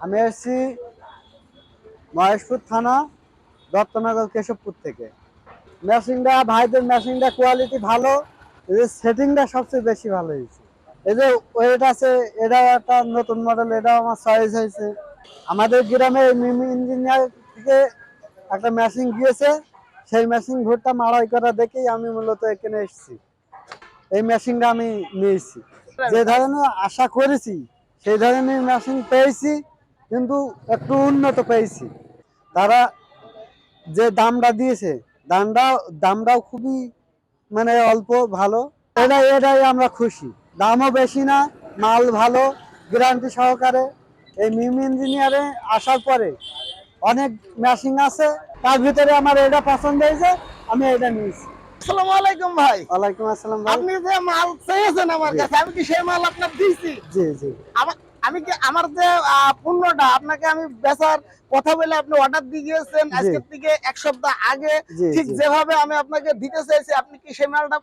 আমি এসেছি মহেশপুর থানা, দত্তনগর কেশবপুর থেকে। মেশিনটা, ভাইদের মেশিনটা কোয়ালিটি ভালো এদের সেটিংটা সবচেয়ে বেশি ভালো হয়েছে। এই যে আছে এটাও একটা নতুন মডেল এটাও আমার চয়েস হয়েছে। আমাদের গ্রামে মিমি ইঞ্জিনিয়ার থেকে একটা মেশিন গিয়েছে, সেই মেশিন ভুট্টা মাড়াই করা দেখেই আমি মূলত এখানে এসেছি। এই মেশিনটা আমি নিয়েছি। যে ধরনের আশা করেছি, সেই ধরনের মেশিন পেয়েছি। কিন্তু একটু উন্নত পেয়েছি। তারা যে দামটা দিয়েছে দামটা দামটাও খুবই মানে অল্প ভালো। এটা এটাই আমরা খুশি। দামও বেশি না মাল ভালো গ্যারান্টি সহকারে। এই মিম ইঞ্জিনিয়ারে আসার পরে অনেক মেশিন আছে তার ভিতরে আমার এটা পছন্দ হয়েছে আমি এটা নিয়েছি। আসসালামু আলাইকুম ভাই। ওয়ালাইকুম আসসালাম ভাই। আপনি যে মাল চেয়েছেন আমার কাছে আমি কি সেই মাল আপনার দিয়েছি? জি জি। আমা- আমি কি আমার যে পণ্যটা আপনাকে আমি বেচার কথা বলে আপনি অর্ডার দিয়ে গিয়েছেন আজকের থেকে এক সপ্তাহ আগে ঠিক যেভাবে আমি আপনাকে দিতে চাইছি আপনি কি সেই মালটা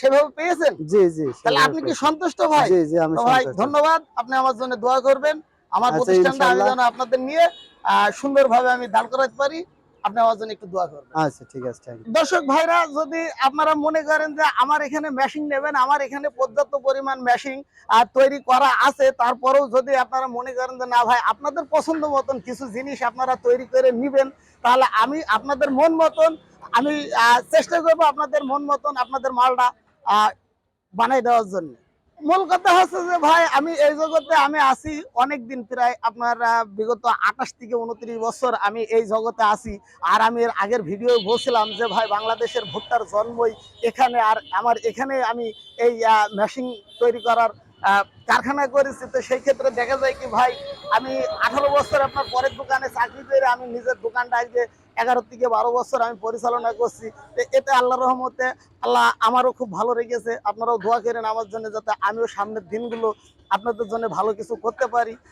সেভাবে পেয়েছেন? জি জি তাহলে আপনি কি সন্তুষ্ট ভাই? জি জি আমি ভাই ধন্যবাদ। আপনি আমার জন্য দোয়া করবেন। আমার আচ্ছা, প্রতিষ্ঠানটা আমি। যেন আপনাদের নিয়ে সুন্দরভাবে আমি দাঁড় করাতে পারি। আপনি আমার জন্য একটু দোয়া করবেন। আচ্ছা ঠিক আছে দর্শক ভাইরা যদি আপনারা মনে করেন যে আমার এখানে মেশিন নেবেন আমার এখানে পর্যাপ্ত পরিমাণ মেশিন আর তৈরি করা আছে তারপরেও যদি আপনারা মনে করেন যে না ভাই আপনাদের পছন্দ মতন কিছু জিনিস আপনারা তৈরি করে নিবেন তাহলে আমি আপনাদের মন মতন আমি আহ, চেষ্টা করব আপনাদের মন মতন আপনাদের মালটা আহ, বানাই দেওয়ার জন্য। মূল কথা হচ্ছে যে ভাই, আমি এই জগতে আমি আছি অনেক দিন প্রায়, আপনার বিগত আঠাশ থেকে উনত্রিশ বছর আমি এই জগতে আছি। আর আমি এর আগের ভিডিও বলছিলাম যে ভাই, বাংলাদেশের ভুট্টার জন্মই এখানে। আর আমার এখানে আমি এই মেশিন তৈরি করার কারখানা করেছি। তো সেই ক্ষেত্রে দেখা যায় কি ভাই, আমি আঠারো বছর আপনার পরের দোকানে চাকরি করে আমি নিজের দোকানটা আজকে এগারো থেকে বারো বছর আমি পরিচালনা করছি। এতে আল্লাহ রহমতে আল্লাহ আমারও খুব ভালো রেখেছে। আপনারাও দোয়া করেন আমার জন্য যাতে আমিও সামনের দিনগুলো আপনাদের জন্য ভালো কিছু করতে পারি।